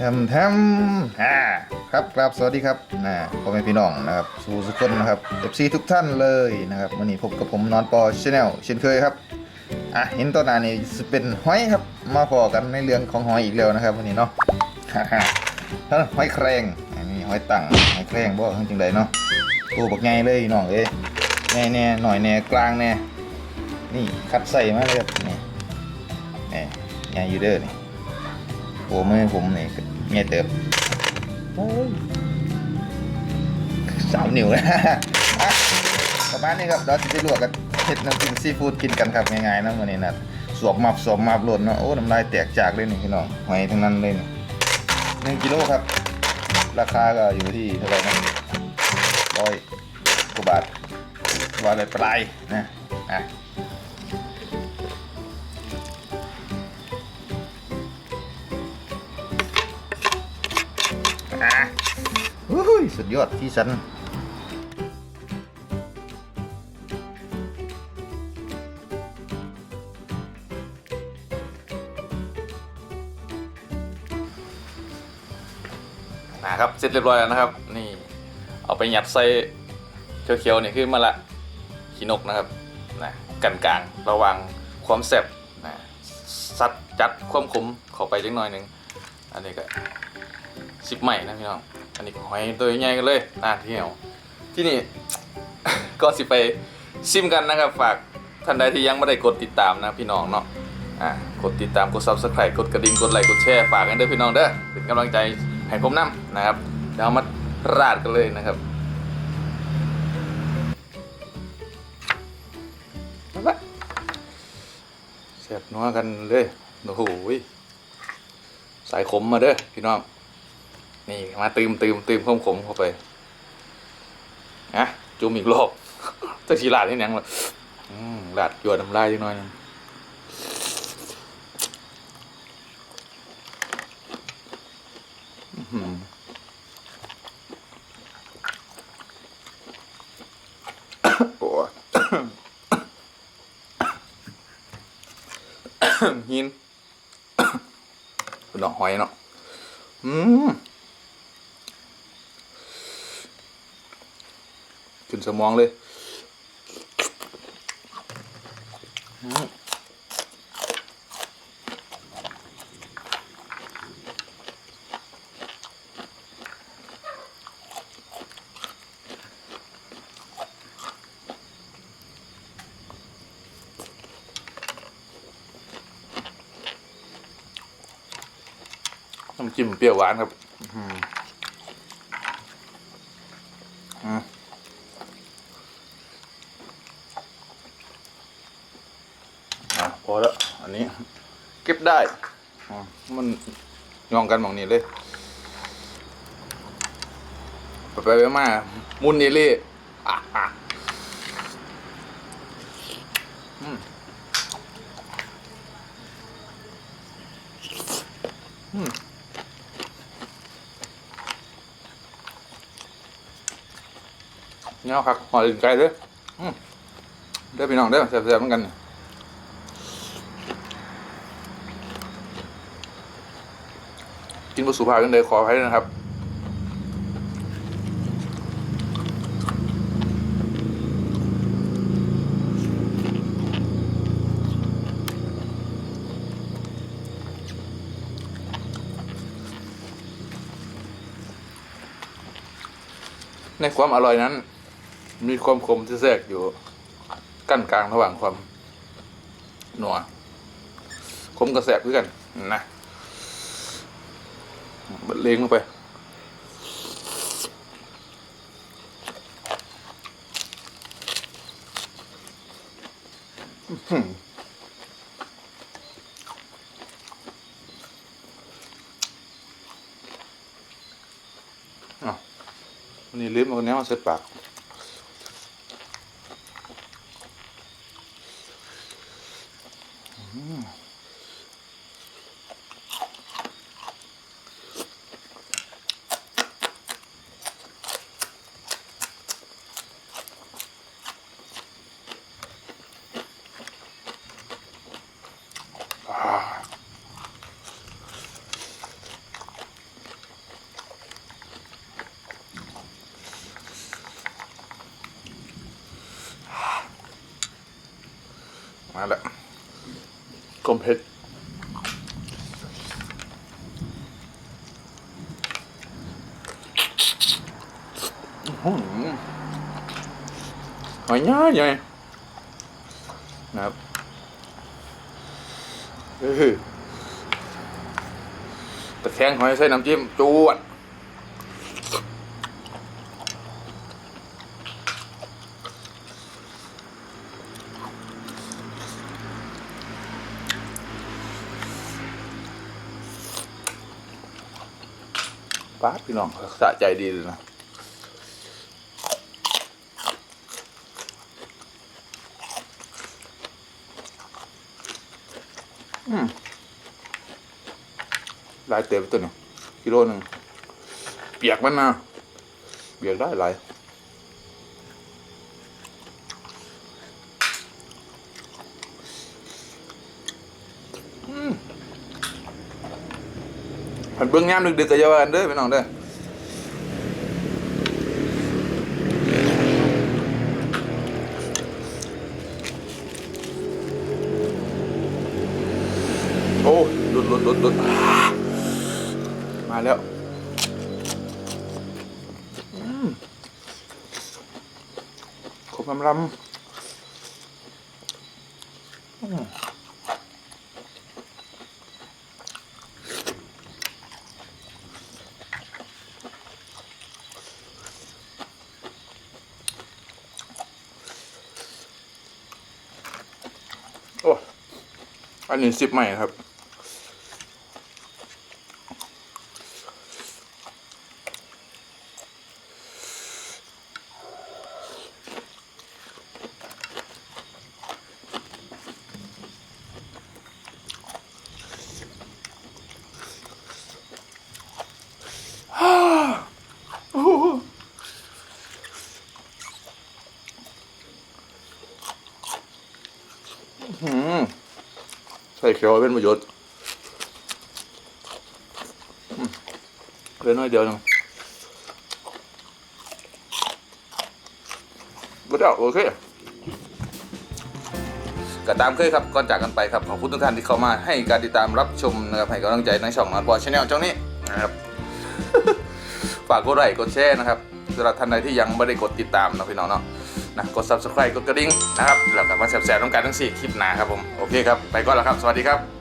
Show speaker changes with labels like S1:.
S1: แทมแทมอ่าครับครับสวัสดีครับนะพ่อแม่พี่น้องนะครับสู่สุกคนนะครับเอฟซีทุกท่านเลยนะครับวันนี้พบกับผมนอนปอชาแนลเช่นเคยครับอะเห็นต้นนานี่จะเป็นหอยครับ มาพอกันในเรื่องของหอยอีกแล้วนะครับวันนี้เนาะฮ่าฮ่าท่านหอยแครงอันนี้หอยตังหอยแครงบ่ทั้งจริงใดเนาะตัวบักใหญ่เลยน้องเอ้ยแน่แน่หน่อยแน่กลางแน่นี่คัดใส่มาเลยครับนี่นี่ใหญ่อยู่เด้อนี่โอ้มือผมนี่ เงียเติบโอ้ยสามนิ้วนะอะประมาณนี้ครับเราจะไปลวกกันเห็ดน้ำจิ้มซีฟู้ดกินกันครับง่ายๆนะวันนี้นะสวบมับสวบมับหล่นเนาะโอ้น้ำลายแตกจากเลยนี่พี่น้องหอยทั้งนั้นเลยนี่หนึ่งกิโลครับ ราคาก็อยู่ที่เท่าไหร่นะร้อยกว่าบาทร้อยไปปลายนะอะ สุดยอดที่สันนะครับเสร็จเรียบร้อยแล้วนะครับ นี่เอาไปหยัดใส่เขียวๆนี่ขึ้นมาละขีนกนะครับนะกันกลางระวังความแซ่บนะซัดจัดความขมเข้าไปจังหน่อยหนึ่งอันนี้ก็ สิบใหม่นะพี่น้อง อันนี้ก็หอยตัวใหญ่กันเลยน่าเที่ยวที่นี่ ก็สิไปซิมกันนะครับฝากท่านใดที่ยังไม่ได้กดติดตามนะพี่น้องเนาะอ่ากดติดตามกด subscribe กดกระดิ่งกดไลค์กดแชร์ฝากกันเด้อพี่น้องเด้อเป็นกำลังใจให้ผมนํนะครับเดี๋ยวเอามาราดกันเลยนะครับมาเสียบนัวกันเลยโอ้โหสายขมมาเด้อพี่น้อง นี่มาตืมตืมตืมข้มขมเข้าไปนะจุ่มอีกรอบจะชีลาดให้หนังละอืมลาดหยดน้ำลายจังน่อยนึงอื้อหือโอ้ยหินเนดอกหอยเนาะอืม นสมองเลยน้ำจิ้มเปรี้ยวหวานครับ อืม อะพอแล้ว อันนี้ เก็บได้มันยองกันมองนี้เลยไปไปไปมามุนนี่เอะอ่อืมเนาะครับหอยอื่นไกลเด้อเด้อพี่น้องเด้อแซ่บๆเหมือนกันกิน บะสุภาพกันเลยขอให้นะครับในความอร่อยนั้น มีความคมที่แทรกอยู่ กั้นกลางระหว่างความหนัวคมกระแสบด้วยกันนะ บดเล้งลงไปอื้อหืออ้าววันนี้ลืมเอาแนวมาเสร็จปากอ่า มาแล้วกลมเพชรหอยง่ายยังไงนะครับเออตะแคงหอยใส่น้ำจิ้มจวด ป้าดพี่น้องสะใจดีเลยนะอืมลายเต็มตัวหนึ่งกิโลหนึ่งเปียกมันนะเปียกได้หลาย ผันเบื้องยามดึกๆก็จะว่ากันเด้อพี่น้องเด้อโอ้หลุดหลุดหลุดหลุดมาแล้วขมลำลำ อันนี้สิบใหม่ครับ อืม ใส่เขียวเป็นประโยชน์เลือน้อยเดียวหนึงก็ได้โอเคก็ตามเคยครับก่อนจากกันไปครับขอบคุณทุกท่านที่เข้ามาให้การติดตามรับชมนะครับให้กำลังใจในช่องนอนบอชแนลช่องนี้นะครับฝากกดไลค์กดแชร์นะครับสำหรับท่านใดที่ยังไม่ได้กดติดตามนะพี่น้องเนาะ นะกด subscribe กดกระดิ่งนะครับแล้วกลับมาแสบๆต้องการทั้งสี่คลิปหนาครับผมโอเคครับไปก่อนแล้วครับสวัสดีครับ